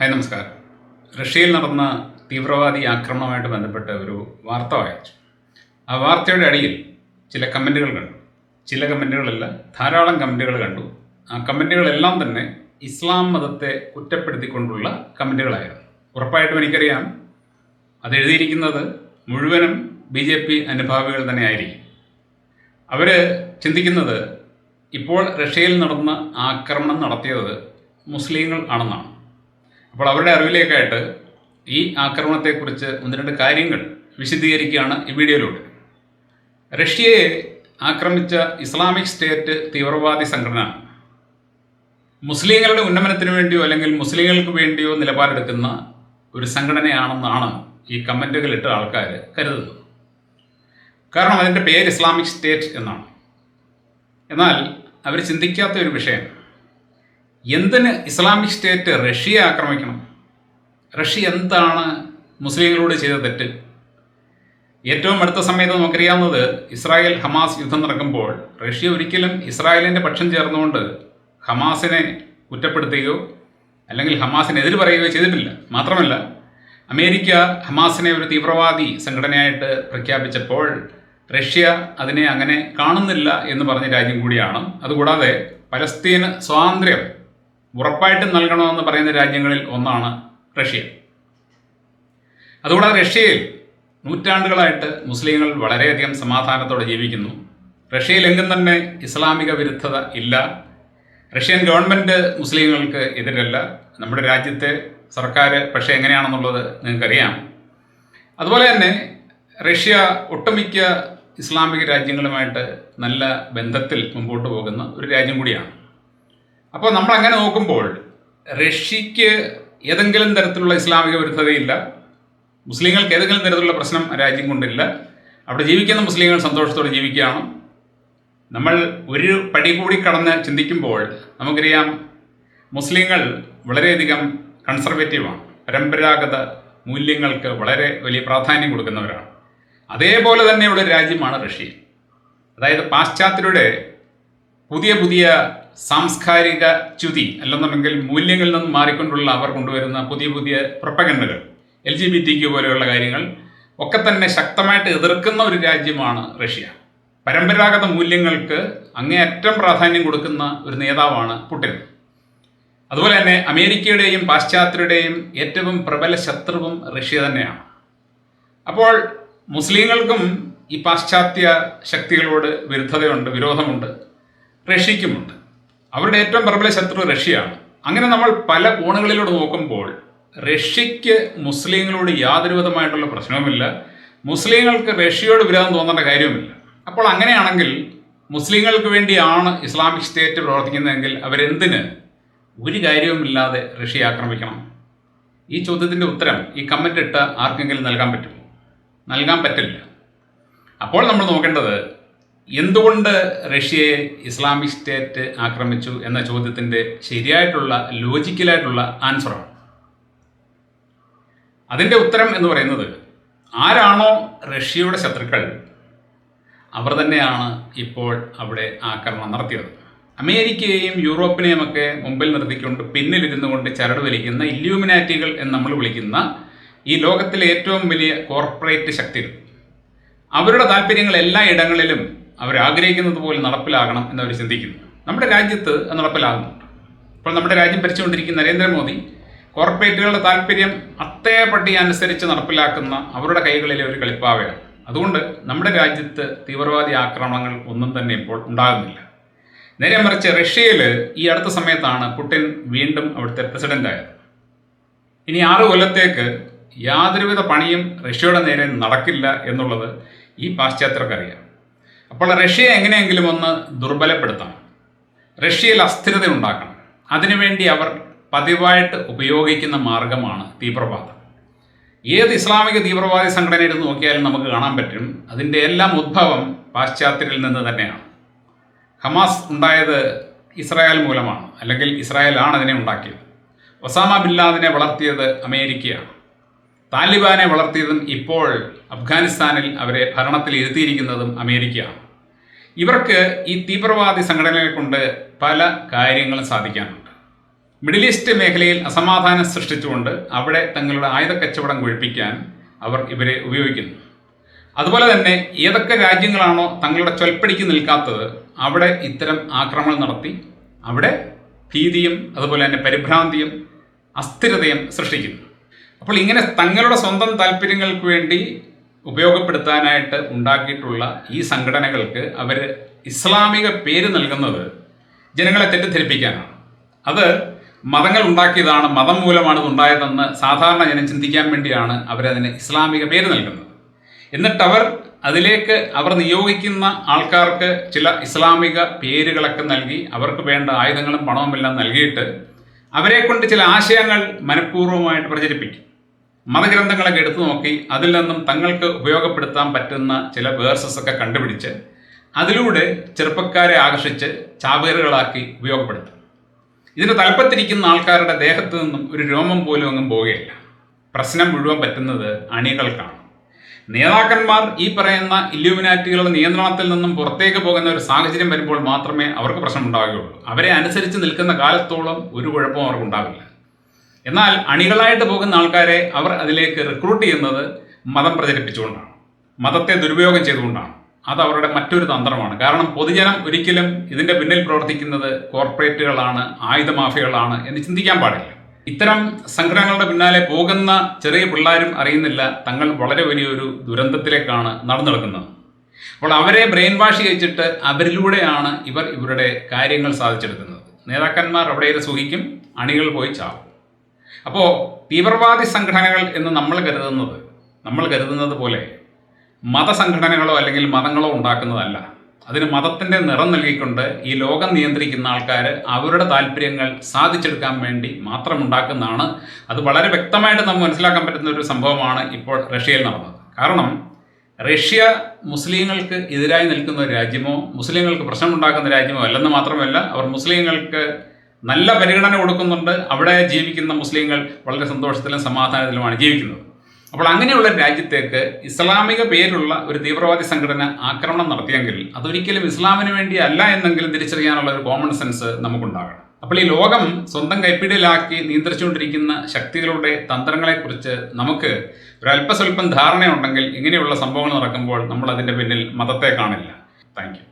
Hi നമസ്കാരം. റഷ്യയിൽ നടന്ന തീവ്രവാദി ആക്രമണവുമായിട്ട് ബന്ധപ്പെട്ട ഒരു വാർത്ത വായിച്ചു. ആ വാർത്തയുടെ അടിയിൽ ചില കമന്റുകൾ കണ്ടു. ചില കമന്റുകളല്ല ധാരാളം കമന്റുകൾ കണ്ടു. ആ കമന്റുകളെല്ലാം തന്നെ ഇസ്ലാം മതത്തെ കുറ്റപ്പെടുത്തിക്കൊണ്ടുള്ള കമന്റുകളായിരുന്നു ഉറപ്പായിട്ടും എനിക്കറിയാം അത് എഴുതിയിരിക്കുന്നത് മുഴുവനും ബി ജെ പി അനുഭാവികൾ തന്നെ ആയിരിക്കും. അവർ ചിന്തിക്കുന്നത് ഇപ്പോൾ റഷ്യയിൽ നടന്ന ആക്രമണം നടത്തിയത് മുസ്ലിങ്ങൾ ആണെന്നാണ്. അപ്പോൾ അവരുടെ അറിവിലേക്കായിട്ട് ഈ ആക്രമണത്തെക്കുറിച്ച് ഒന്ന് രണ്ട് കാര്യങ്ങൾ വിശദീകരിക്കുകയാണ് ഈ വീഡിയോയിലൂടെ. റഷ്യയെ ആക്രമിച്ച ഇസ്ലാമിക് സ്റ്റേറ്റ് തീവ്രവാദി സംഘടന മുസ്ലിങ്ങളുടെ ഉന്നമനത്തിന് വേണ്ടിയോ അല്ലെങ്കിൽ മുസ്ലിങ്ങൾക്ക് വേണ്ടിയോ നിലപാടെടുക്കുന്ന ഒരു സംഘടനയാണെന്നാണ് ഈ കമന്റുകൾ ഇട്ട ആൾക്കാർ കരുതുന്നത്. കാരണം അതിന്റെ പേര് ഇസ്ലാമിക് സ്റ്റേറ്റ് എന്നാണ്. എന്നാൽ അവർ ചിന്തിക്കാത്ത ഒരു വിഷയം. എന്തിന് ഇസ്ലാമിക് സ്റ്റേറ്റ് റഷ്യയെ ആക്രമിക്കണം? റഷ്യ എന്താണ് മുസ്ലിങ്ങളോട് ചെയ്ത തെറ്റ്? ഏറ്റവും അടുത്ത സമയത്ത് നമുക്കറിയാവുന്നത് ഇസ്രായേൽ ഹമാസ് യുദ്ധം നടക്കുമ്പോൾ റഷ്യ ഒരിക്കലും ഇസ്രായേലിന്റെ പക്ഷം ചേർന്നുകൊണ്ട് ഹമാസിനെ കുറ്റപ്പെടുത്തുകയോ അല്ലെങ്കിൽ ഹമാസിനെതിര് പറയുകയോ ചെയ്തിട്ടില്ല. മാത്രമല്ല അമേരിക്ക ഹമാസിനെ ഒരു തീവ്രവാദി സംഘടനയായിട്ട് പ്രഖ്യാപിച്ചപ്പോൾ റഷ്യ അതിനെ അങ്ങനെ കാണുന്നില്ല എന്ന് പറഞ്ഞ രാജ്യം കൂടിയാണ്. അതുകൂടാതെ പലസ്തീന് സ്വാതന്ത്ര്യം ഉറപ്പായിട്ടും നൽകണമെന്ന് പറയുന്ന രാജ്യങ്ങളിൽ ഒന്നാണ് റഷ്യ. അതുകൂടാതെ റഷ്യയിൽ നൂറ്റാണ്ടുകളായിട്ട് മുസ്ലിങ്ങൾ വളരെയധികം സമാധാനത്തോടെ ജീവിക്കുന്നു. റഷ്യയിൽ എങ്ങും തന്നെ ഇസ്ലാമിക വിരുദ്ധത ഇല്ല. റഷ്യൻ ഗവൺമെന്റ് മുസ്ലിങ്ങൾക്ക് എതിരല്ല. നമ്മുടെ രാജ്യത്തെ സർക്കാർ പക്ഷേ എങ്ങനെയാണെന്നുള്ളത് നിങ്ങൾക്കറിയാം. അതുപോലെ തന്നെ റഷ്യ ഒട്ടുമിക്ക ഇസ്ലാമിക രാജ്യങ്ങളുമായിട്ട് നല്ല ബന്ധത്തിൽ മുമ്പോട്ട് പോകുന്ന ഒരു രാജ്യം കൂടിയാണ്. അപ്പോൾ നമ്മൾ അങ്ങനെ നോക്കുമ്പോൾ റഷ്യക്ക് ഏതെങ്കിലും തരത്തിലുള്ള ഇസ്ലാമിക വിരുദ്ധതയില്ല. മുസ്ലിങ്ങൾക്ക് ഏതെങ്കിലും തരത്തിലുള്ള പ്രശ്നം രാജ്യം കൊണ്ടില്ല. അവിടെ ജീവിക്കുന്ന മുസ്ലിങ്ങൾ സന്തോഷത്തോടെ ജീവിക്കുകയാണ്. നമ്മൾ ഒരു പടി കൂടി കടന്ന് ചിന്തിക്കുമ്പോൾ നമുക്കറിയാം മുസ്ലിങ്ങൾ വളരെയധികം കൺസർവേറ്റീവാണ് പരമ്പരാഗത മൂല്യങ്ങൾക്ക് വളരെ വലിയ പ്രാധാന്യം കൊടുക്കുന്നവരാണ്. അതേപോലെ തന്നെയുള്ള രാജ്യമാണ് റഷ്യ. അതായത് പാശ്ചാത്യരുടെ പുതിയ പുതിയ സാംസ്കാരിക ച്യുതി അല്ലെന്നുണ്ടെങ്കിൽ മൂല്യങ്ങളിൽ നിന്ന് മാറിക്കൊണ്ടുള്ള അവർ കൊണ്ടുവരുന്ന പുതിയ പുതിയ പ്രൊപ്പഗണ്ടകൾ L G B T Q പോലെയുള്ള കാര്യങ്ങൾ ഒക്കെ തന്നെ ശക്തമായിട്ട് എതിർക്കുന്ന ഒരു രാജ്യമാണ് റഷ്യ. പരമ്പരാഗത മൂല്യങ്ങൾക്ക് അങ്ങേയറ്റം പ്രാധാന്യം കൊടുക്കുന്ന ഒരു നേതാവാണ് പുട്ടിൻ അതുപോലെ തന്നെ അമേരിക്കയുടെയും പാശ്ചാത്യരുടെയും ഏറ്റവും പ്രബല ശത്രുവും റഷ്യ തന്നെയാണ്. അപ്പോൾ മുസ്ലിങ്ങൾക്കും ഈ പാശ്ചാത്യ ശക്തികളോട് വിരുദ്ധതയുണ്ട് വിരോധമുണ്ട് റഷ്യക്കുമുണ്ട്. അവരുടെ ഏറ്റവും പ്രബല ശത്രു റഷ്യയാണ്. അങ്ങനെ നമ്മൾ പല കോണുകളിലൂടെ നോക്കുമ്പോൾ റഷ്യക്ക് മുസ്ലിങ്ങളോട് യാതൊരു വിധമായിട്ടുള്ള പ്രശ്നവുമില്ല. മുസ്ലിങ്ങൾക്ക് റഷ്യയോട് വിരോധം തോന്നേണ്ട കാര്യവുമില്ല. അപ്പോൾ അങ്ങനെയാണെങ്കിൽ മുസ്ലിങ്ങൾക്ക് വേണ്ടിയാണ് ഇസ്ലാമിക് സ്റ്റേറ്റ് പ്രവർത്തിക്കുന്നതെങ്കിൽ അവരെന്തിന് ഒരു കാര്യവുമില്ലാതെ റഷ്യ ആക്രമിക്കണം? ഈ ചോദ്യത്തിന്റെ ഉത്തരം ഈ കമന്റ് ഇട്ട ആർക്കെങ്കിലും നൽകാൻ പറ്റുമോ? നൽകാൻ പറ്റില്ല. അപ്പോൾ നമ്മൾ നോക്കേണ്ടത് എന്തുകൊണ്ട് റഷ്യയെ ഇസ്ലാമിക് സ്റ്റേറ്റ് ആക്രമിച്ചു എന്ന ചോദ്യത്തിന്റെ ശരിയായിട്ടുള്ള ലോജിക്കലായിട്ടുള്ള ആൻസറാണ്. അതിന്റെ ഉത്തരം എന്ന് പറയുന്നത് ആരാണോ റഷ്യയുടെ ശത്രുക്കൾ അവർ തന്നെയാണ് ഇപ്പോൾ അവിടെ ആക്രമണം നടത്തിയത്. അമേരിക്കയെയും യൂറോപ്പിനെയും ഒക്കെ മുമ്പിൽ നിർത്തിക്കൊണ്ട് പിന്നിലിരുന്നു കൊണ്ട് ചരട് വലിക്കുന്ന ഇല്യൂമിനാറ്റികൾ എന്ന് നമ്മൾ വിളിക്കുന്ന ഈ ലോകത്തിലെ ഏറ്റവും വലിയ കോർപ്പറേറ്റ് ശക്തികൾ. അവരുടെ താല്പര്യങ്ങൾ എല്ലാ ഇടങ്ങളിലും അവർ ആഗ്രഹിക്കുന്നത് പോലെ നടപ്പിലാകണം എന്നവർ ചിന്തിക്കുന്നു. നമ്മുടെ രാജ്യത്ത് അത് നടപ്പിലാകുന്നുണ്ട്. ഇപ്പോൾ നമ്മുടെ രാജ്യം ഭരിച്ചുകൊണ്ടിരിക്കുന്ന നരേന്ദ്രമോദി കോർപ്പറേറ്റുകളുടെ താല്പര്യം അത്തേപട്ടി അനുസരിച്ച് നടപ്പിലാക്കുന്ന അവരുടെ കൈകളിലെ ഒരു കളിപ്പാവയാണ്. അതുകൊണ്ട് നമ്മുടെ രാജ്യത്ത് തീവ്രവാദി ആക്രമണങ്ങൾ ഒന്നും തന്നെ ഇപ്പോൾ ഉണ്ടാകുന്നില്ല. നേരെ മറിച്ച് റഷ്യയിൽ ഈ അടുത്ത സമയത്താണ് പുടിൻ വീണ്ടും അവിടുത്തെ പ്രസിഡന്റായത് ഇനി ആറ് കൊല്ലത്തേക്ക് യാതൊരുവിധ പണിയും റഷ്യയുടെ നേരെ നടക്കില്ല എന്നുള്ളത് ഈ പാശ്ചാത്യർക്കറിയാം. അപ്പോൾ റഷ്യയെ എങ്ങനെയെങ്കിലും ഒന്ന് ദുർബലപ്പെടുത്തണം. റഷ്യയിൽ അസ്ഥിരത ഉണ്ടാക്കണം. അതിനുവേണ്ടി അവർ പതിവായിട്ട് ഉപയോഗിക്കുന്ന മാർഗമാണ് തീവ്രവാദം. ഏത് ഇസ്ലാമിക തീവ്രവാദി സംഘടന എടുത്ത് നോക്കിയാലും നമുക്ക് കാണാൻ പറ്റും അതിന്റെ എല്ലാം ഉദ്ഭവം പാശ്ചാത്യരിൽ നിന്ന് തന്നെയാണ്. ഹമാസ് ഉണ്ടായത് ഇസ്രായേൽ മൂലമാണ് അല്ലെങ്കിൽ ഇസ്രായേലാണ് അതിനെ ഉണ്ടാക്കിയത്. ഒസാമ ബില്ലാദിനെ വളർത്തിയത് അമേരിക്കയാണ്. താലിബാനെ വളർത്തിയതും ഇപ്പോൾ അഫ്ഗാനിസ്ഥാനിൽ അവരെ ഭരണത്തിൽ ഇരുത്തിയിരിക്കുന്നതും അമേരിക്കയാണ്. ഇവർക്ക് ഈ തീവ്രവാദി സംഘടനകളെ കൊണ്ട് പല കാര്യങ്ങളും സാധിക്കാനുണ്ട്. മിഡിൽ ഈസ്റ്റ് മേഖലയിൽ അസമാധാനം സൃഷ്ടിച്ചുകൊണ്ട് അവിടെ തങ്ങളുടെ ആയുധ കച്ചവടം കുഴിപ്പിക്കാൻ അവർ ഇവരെ ഉപയോഗിക്കുന്നു. അതുപോലെ തന്നെ ഏതൊക്കെ രാജ്യങ്ങളാണോ തങ്ങളുടെ ചൊൽപ്പടിക്ക് നിൽക്കാത്തത് അവിടെ ഇത്തരം ആക്രമണം നടത്തി അവിടെ ഭീതിയും അതുപോലെ തന്നെ പരിഭ്രാന്തിയും അസ്ഥിരതയും സൃഷ്ടിക്കുന്നു. അപ്പോൾ ഇങ്ങനെ തങ്ങളുടെ സ്വന്തം താല്പര്യങ്ങൾക്ക് വേണ്ടി ഉപയോഗപ്പെടുത്താനായിട്ട് ഉണ്ടാക്കിയിട്ടുള്ള ഈ സംഘടനകൾക്ക് അവർ ഇസ്ലാമിക പേര് നൽകുന്നത് ജനങ്ങളെ തെറ്റിദ്ധരിപ്പിക്കാനാണ്. അത് മതങ്ങൾ ഉണ്ടാക്കിയതാണ് മതം മൂലമാണ് ഉണ്ടായതെന്ന് സാധാരണ ജനം ചിന്തിക്കാൻ വേണ്ടിയാണ് അവരതിന് ഇസ്ലാമിക പേര് നൽകുന്നത്. എന്നിട്ട് അവർ അതിലേക്ക് അവർ നിയോഗിക്കുന്ന ആൾക്കാർക്ക് ചില ഇസ്ലാമിക പേരുകളൊക്കെ നൽകി അവർക്ക് വേണ്ട ആയുധങ്ങളും പണവും എല്ലാം നൽകിയിട്ട് അവരെക്കൊണ്ട് ചില ആശയങ്ങൾ മനഃപൂർവമായിട്ട് പ്രചരിപ്പിക്കും. മതഗ്രന്ഥങ്ങളൊക്കെ എടുത്തു നോക്കി അതിൽ നിന്നും തങ്ങൾക്ക് ഉപയോഗപ്പെടുത്താൻ പറ്റുന്ന ചില വേഴ്സസ് ഒക്കെ കണ്ടുപിടിച്ച് അതിലൂടെ ചെറുപ്പക്കാരെ ആകർഷിച്ച് ചാവേറുകളാക്കി ഉപയോഗപ്പെടുത്തും. ഇതിന്റെ തലപ്പത്തിരിക്കുന്ന ആൾക്കാരുടെ ദേഹത്തു നിന്നും ഒരു രോമം പോലും ഒന്നും പോവുകയില്ല. പ്രശ്നം മുഴുവൻ പറ്റുന്നത് അണികൾക്കാണ്. നേതാക്കന്മാർ ഈ പറയുന്ന ഇല്യൂമിനാറ്റികളുടെ നിയന്ത്രണത്തിൽ നിന്നും പുറത്തേക്ക് പോകുന്ന ഒരു സാഹചര്യം വരുമ്പോൾ മാത്രമേ അവർക്ക് പ്രശ്നം ഉണ്ടാവുകയുള്ളൂ അവരെ അനുസരിച്ച് നിൽക്കുന്ന കാലത്തോളം ഒരു കുഴപ്പവും അവർക്ക് ഉണ്ടാവില്ല. എന്നാൽ അണികളായിട്ട് പോകുന്ന ആൾക്കാരെ അവർ അതിലേക്ക് റിക്രൂട്ട് ചെയ്യുന്നത് മതം പ്രചരിപ്പിച്ചുകൊണ്ടാണ്. മതത്തെ ദുരുപയോഗം ചെയ്തുകൊണ്ടാണ്. അത് അവരുടെ മറ്റൊരു തന്ത്രമാണ്. കാരണം പൊതുജനം ഒരിക്കലും ഇതിന്റെ പിന്നിൽ പ്രവർത്തിക്കുന്നത് കോർപ്പറേറ്റുകളാണ് ആയുധ മാഫിയകളാണ് എന്ന് ചിന്തിക്കാൻ പാടില്ല. ഇത്തരം സംഘടനകളുടെ പിന്നാലെ പോകുന്ന ചെറിയ പിള്ളേരും അറിയുന്നില്ല തങ്ങൾ വളരെ വലിയൊരു ദുരന്തത്തിലേക്കാണ് നടന്നു നടക്കുന്നത് അപ്പോൾ അവരെ ബ്രെയിൻ വാഷ് ചെയ്യിച്ചിട്ട് അവരിലൂടെയാണ് ഇവർ ഇവരുടെ കാര്യങ്ങൾ സാധിച്ചെടുക്കുന്നത്. നേതാക്കന്മാർ അവിടെ സുഖിക്കും അണികൾ പോയി ചാവും. അപ്പോൾ തീവ്രവാദി സംഘടനകൾ എന്ന് നമ്മൾ കരുതുന്നത് നമ്മൾ കരുതുന്നത് പോലെ മതസംഘടനകളോ അല്ലെങ്കിൽ മതങ്ങളോ ഉണ്ടാക്കുന്നതല്ല. അതിന് മതത്തിന്റെ നിറം നൽകിക്കൊണ്ട് ഈ ലോകം നിയന്ത്രിക്കുന്ന ആൾക്കാർ അവരുടെ താല്പര്യങ്ങൾ സാധിച്ചെടുക്കാൻ വേണ്ടി മാത്രം ഉണ്ടാക്കുന്നതാണ്. അത് വളരെ വ്യക്തമായിട്ട് നമുക്ക് മനസ്സിലാക്കാൻ പറ്റുന്ന ഒരു സംഭവമാണ് ഇപ്പോൾ റഷ്യയിൽ നടന്നത്. കാരണം റഷ്യ മുസ്ലിങ്ങൾക്ക് എതിരായി നിൽക്കുന്ന ഒരു രാജ്യമോ മുസ്ലിങ്ങൾക്ക് പ്രശ്നമുണ്ടാക്കുന്ന രാജ്യമോ അല്ലെന്ന് മാത്രമല്ല അവർ മുസ്ലിങ്ങൾക്ക് നല്ല പരിഗണന കൊടുക്കുന്നുണ്ട്. അവിടെ ജീവിക്കുന്ന മുസ്ലിങ്ങൾ വളരെ സന്തോഷത്തിലും സമാധാനത്തിലുമാണ് ജീവിക്കുന്നത്. അപ്പോൾ അങ്ങനെയുള്ള രാജ്യത്തേക്ക് ഇസ്ലാമിക പേരുള്ള ഒരു തീവ്രവാദി സംഘടന ആക്രമണം നടത്തിയെങ്കിൽ അതൊരിക്കലും ഇസ്ലാമിന് വേണ്ടി അല്ല എന്നെങ്കിലും തിരിച്ചറിയാനുള്ള ഒരു കോമൺ സെൻസ് നമുക്കുണ്ടാകണം. അപ്പോൾ ഈ ലോകം സ്വന്തം കൈപ്പിടിയിലാക്കി നിയന്ത്രിച്ചുകൊണ്ടിരിക്കുന്ന ശക്തികളുടെ തന്ത്രങ്ങളെക്കുറിച്ച് നമുക്ക് ഒരല്പസ്വല്പം ധാരണയുണ്ടെങ്കിൽ ഇങ്ങനെയുള്ള സംഭവങ്ങൾ നടക്കുമ്പോൾ നമ്മൾ അതിന്റെ പിന്നിൽ മതത്തെ കാണില്ല. താങ്ക്